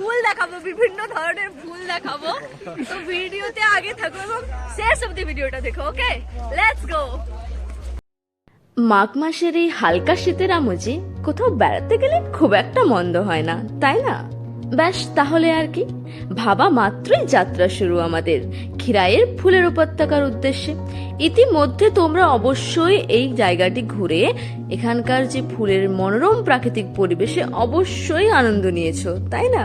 ফুল দেখাবো বিভিন্ন ধরনের ফুল দেখাবো। তো ভিডিওতে আগে থাকো এবং শেষ অব্দি ভিডিওটা দেখো ওকে লেটস গো মাঘ মাসের এই হালকা শীতের আমোজে কোথাও বেড়াতে গেলে খুব একটা মন্দ হয় না তাই না? ব্যাস তাহলে আর কি। ভাবা মাত্রই যাত্রা শুরু আমাদের। খিরাইয়ের ফুলের উপত্যকার উদ্দেশ্যে। ইতিমধ্যে তোমরা অবশ্যই এই জায়গাটি ঘুরে এখানকার যে ফুলের মনোরম প্রাকৃতিক পরিবেশে অবশ্যই আনন্দ নিয়েছো, তাই না?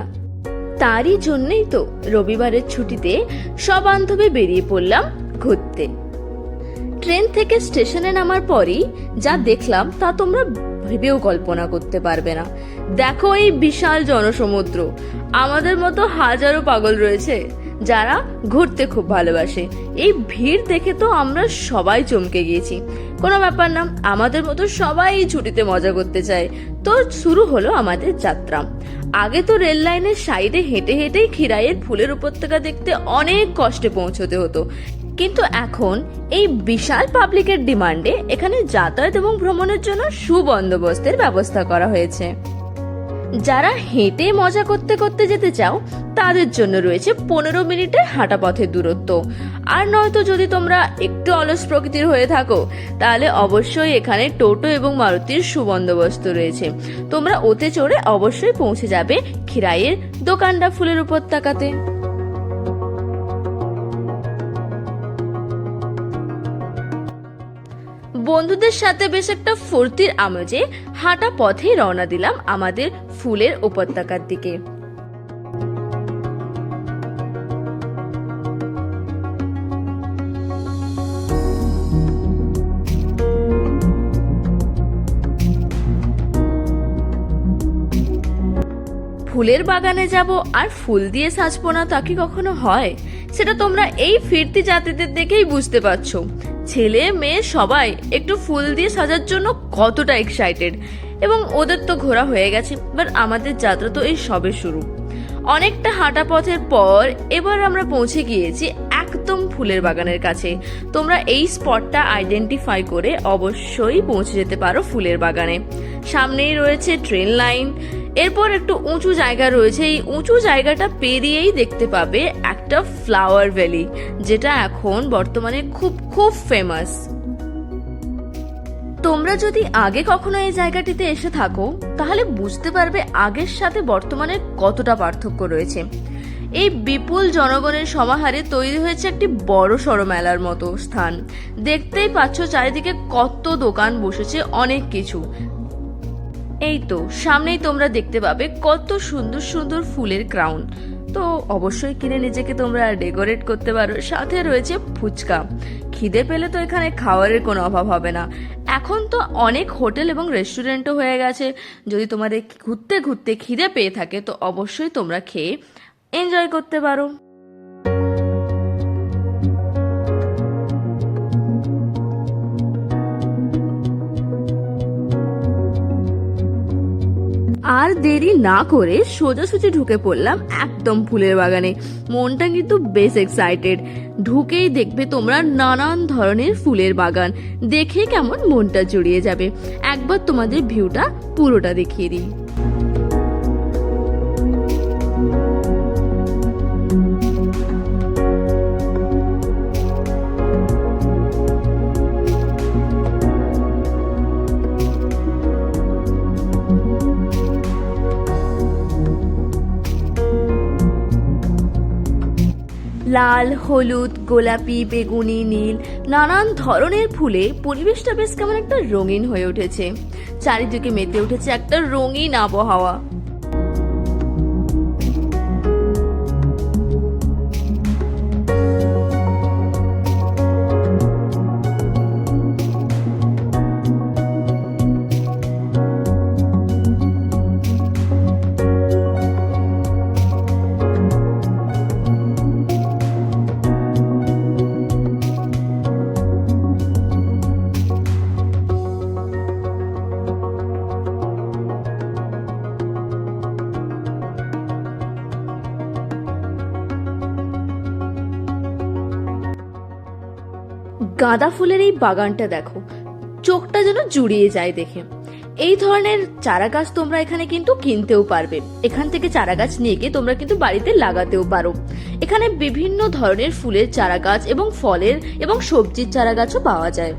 তারই জন্যই তো রবিবারের ছুটিতে সব বান্ধবী বেরিয়ে পড়লাম ঘুরতে। ট্রেন থেকে স্টেশনে নামার পরই যা দেখলাম তা তোমরা ভেবেও কল্পনা করতে পারবে না। দেখো এই বিশাল জনসমুদ্র। আমাদের মতো হাজারো পাগল রয়েছে। যারা ঘুরতে খুব ভালোবাসে। এই ভিড় দেখে তো আমরা সবাই চমকে গিয়েছি। কোনো ব্যাপার না, আমাদের মতো সবাই ছুটিতে মজা করতে চায়। তো শুরু হলো আমাদের যাত্রা। আগে তো রেল লাইনের সাইডে হেঁটে হেঁটেই খিরাইয়ের ফুলের উপত্যকা দেখতে অনেক কষ্টে পৌঁছতে হতো। কিন্তু এখন এই বিশাল পাবলিকের ডিমান্ডে এখানে যাতায়াত এবং ভ্রমণের জন্য সুবন্দোবস্তের ব্যবস্থা করা হয়েছে। যারা হেঁটে মজা করতে করতে যেতে চাও, তাদের জন্য রয়েছে পনেরো মিনিটের হাঁটা পথের দূরত্ব। আর নয়তো যদি তোমরা একটু অলস প্রকৃতির হয়ে থাকো, তাহলে অবশ্যই এখানে টোটো এবং মারুতির সুবন্দোবস্ত রয়েছে। তোমরা ওতে চড়ে অবশ্যই পৌঁছে যাবে খিরাইয়ের দোকানটা ফুলের উপত্যকাতে বন্ধুদের সাথে বেশ একটা ফুর্তির আমেজে হাঁটা পথেই রওনা দিলাম আমাদের ফুলের উপত্যকার দিকে। ফুলের বাগানে যাব আর ফুল দিয়ে সাজবো না, তা কি কখনো হয়? সেটা তোমরা এই ফিরতি যাত্রীদের দেখেই বুঝতে পারছ। ছেলে, মেয়ে, সবাই একটু ফুল দিয়ে সাজার জন্য কতটা এক্সাইটেড এবং ওদের তো ঘোরা হয়ে গেছে বাট আমাদের যাত্রা তো এই সবে শুরু। অনেকটা হাঁটা পথের পর এবার আমরা পৌঁছে গিয়েছি একদম ফুলের বাগানের কাছে। তোমরা এই স্পটটা আইডেন্টিফাই করে অবশ্যই পৌঁছে যেতে পারো ফুলের বাগানে। সামনেই রয়েছে ট্রেন লাইন এরপর একটু উঁচু জায়গা রয়েছে। এই উঁচু জায়গাটা পেরিয়েই দেখতে পাবে একটা ফ্লাওয়ার ভ্যালি যেটা এখন বর্তমানে খুব খুব ফেমাস তোমরা যদি আগে কখনো এই জায়গাটিতে এসে থাকো, তাহলে বুঝতে পারবে আগের সাথে বর্তমানে কতটা পার্থক্য রয়েছে। এই বিপুল জনগণের সমাহারে তৈরি হয়েছে একটি বড় সড় মেলার মতো স্থান। দেখতেই পাচ্ছ চারিদিকে কত দোকান বসেছে, অনেক কিছু। এই তো, সামনেই তোমরা দেখতে পাবে কত সুন্দর সুন্দর ফুলের ক্রাউন তো অবশ্যই কিনে নিজেকে তোমরা ডেকোরেট করতে পারো। সাথে রয়েছে ফুচকা। খিদে পেলে তো এখানে খাবারের কোনো অভাব হবে না। এখন তো অনেক হোটেল এবং রেস্টুরেন্টও হয়ে গেছে। যদি তোমাদের ঘুরতে ঘুরতে খিদে পেয়ে থাকে, তো অবশ্যই তোমরা খেয়ে এনজয় করতে পারো। আর দেরি না করে সোজাসুজি ঢুকে পড়লাম একদম ফুলের বাগানে। মনটা কিন্তু বেশ এক্সাইটেড ঢুকেই দেখবে তোমরা নানান ধরনের ফুলের বাগান। দেখে কেমন মনটা জুড়িয়ে যাবে। একবার তোমাদের ভিউটা পুরোটা দেখিয়ে দিই। লাল, হলুদ, গোলাপি, বেগুনি, নীল, নানান ধরনের ফুলে পরিবেশটা বেশ কেমন একটা রঙিন হয়ে উঠেছে। চারিদিকে মেতে উঠেছে একটা রঙিন আবহাওয়া। গাঁদা ফুলের এই বাগানটা দেখো। চোখটা যেন জুড়িয়ে যায় দেখে। এই ধরনের চারা গাছ তোমরা এখানে কিন্তু কিনতেও পারবে। এখান থেকে চারা গাছ নিয়ে গিয়ে তোমরা কিন্তু বাড়িতে লাগাতেও পারো। এখানে বিভিন্ন ধরনের ফুলের চারা গাছ এবং ফলের এবং সবজির চারা গাছও পাওয়া যায়।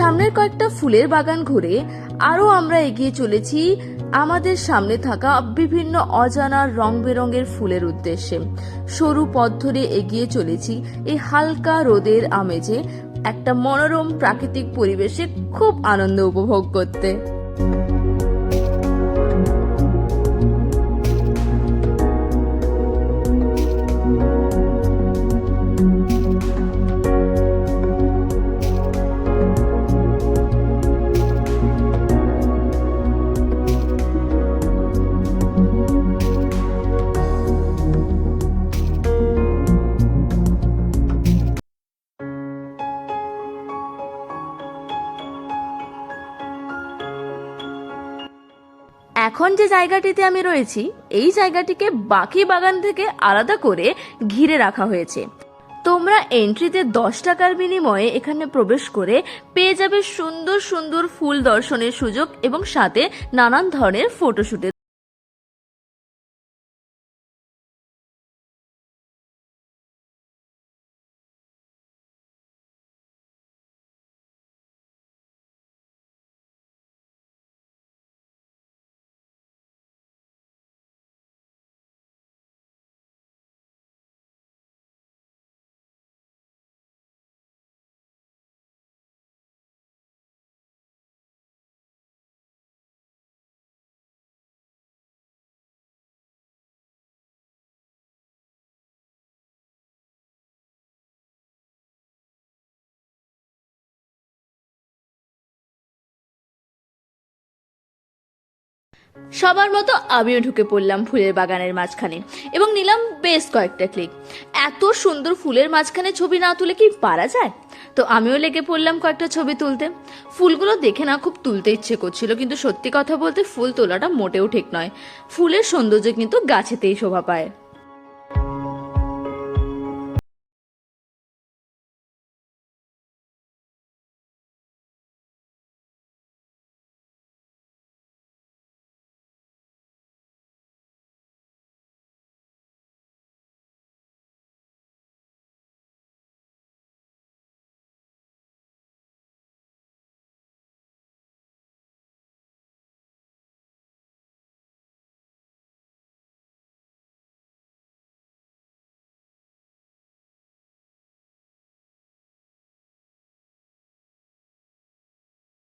সামনের কয়েকটা ফুলের বাগান ঘুরে আরও আমরা এগিয়ে চলেছি আমাদের সামনে থাকা বিভিন্ন অজানা রং বেরঙের ফুলের উদ্দেশ্যে। সরু পথ ধরে এগিয়ে চলেছি এই হালকা রোদের আমেজে একটা মনোরম প্রাকৃতিক পরিবেশে খুব আনন্দ উপভোগ করতে। এখন যে জায়গাটিতে আমি রয়েছি, এই জায়গাটিকে বাকি বাগান থেকে আলাদা করে ঘিরে রাখা হয়েছে। তোমরা এন্ট্রিতে দশ টাকার বিনিময়ে এখানে প্রবেশ করে পেয়ে যাবে সুন্দর সুন্দর ফুল দর্শনের সুযোগ এবং সাথে নানান ধরনের ফটোশুটের সবার মতো আমিও ঢুকে পড়লাম ফুলের বাগানের মাঝখানে এবং নিলাম বেশ কয়েকটা ক্লিক এত সুন্দর ফুলের মাঝখানে ছবি না তুলে কি পারা যায়? তো আমিও লেগে পড়লাম কয়েকটা ছবি তুলতে। ফুলগুলো দেখে না খুব তুলতে ইচ্ছে করছিল, কিন্তু সত্যি কথা বলতে ফুল তোলাটা মোটেও ঠিক নয়। ফুলের সৌন্দর্য কিন্তু গাছেতেই শোভা পায়।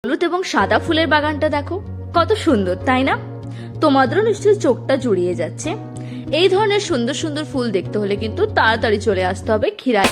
হলুদ এবং সাদা ফুলের বাগানটা দেখো। কত সুন্দর, তাই না? তোমাদেরও নিশ্চয়ই চোখটা জুড়িয়ে যাচ্ছে। এই ধরনের সুন্দর সুন্দর ফুল দেখতে হলে কিন্তু তাড়াতাড়ি চলে আসতে হবে খিরায়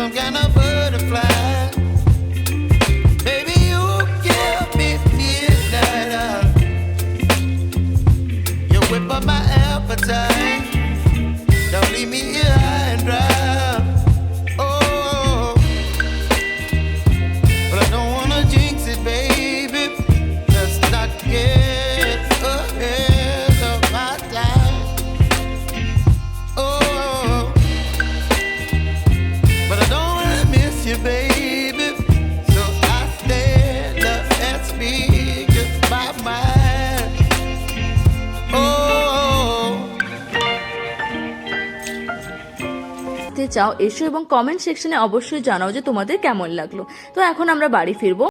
some kind of চাও, এসো এবং কমেন্ট সেকশনে অবশ্যই জানাও যে তোমাদের কেমন লাগল। তো এখন আমরা বাড়ি ফিরবো।